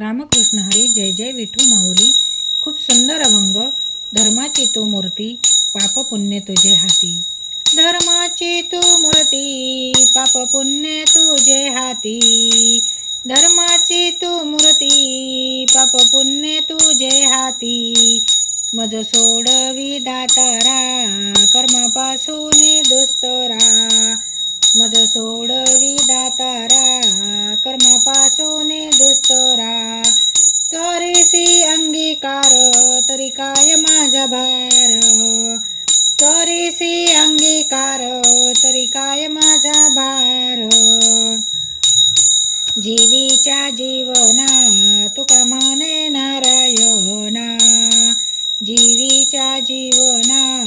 रामकृष्ण हरी जय जय विठू माऊली. खूप सुंदर अभंग धर्माची तू मूर्ती पाप पुण्य तुझे हाती. धर्माची तू मूर्ती पाप पुण्य तुझे हाती. धर्माची तू मूर्ती पाप पुण्य तुझे हाती. मज सोडवी दातारा कर्मापासून दुस्तरा. मज सोडवी दातारा स्वीकार तरी काय माझा भार? करीसी अंगीकार तरी काय माझा भार? जीवीच्या जीवना तुका म्हणे नारायणा. जीवीच्या जीवना